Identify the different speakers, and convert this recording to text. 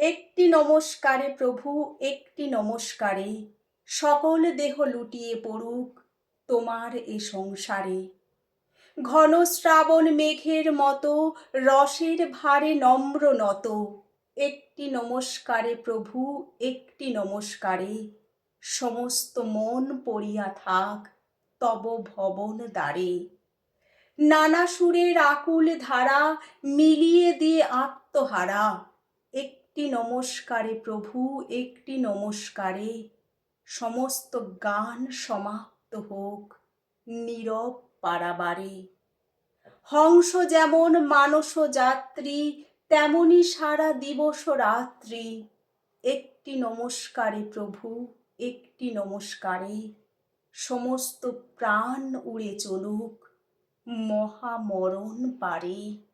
Speaker 1: একটি নমস্কারে প্রভু, একটি নমস্কারে। সকল দেহ লুটিয়ে পড়ুক তোমার এ সংসারে। ঘন শ্রাবণ মেঘের মতো, রসের ভারে নম্র নত। একটি নমস্কারে প্রভু, একটি নমস্কারে। সমস্ত মন পড়িয়া থাক, তব ভবন দ্বারে। নানা সুরের আকুল ধারা মিলিয়ে দিয়ে আত্মহারা। একটি নমস্কারে প্রভু, একটি নমস্কারে। সমস্ত গান সমাপ্ত হোক, নীরব পারাবারে। হংস যেমন মানস যাত্রী, তেমনি সারা দিবস রাত্রি। একটি নমস্কারে প্রভু, একটি নমস্কারে। সমস্ত প্রাণ উড়ে চলুক, মহামরণ পারে।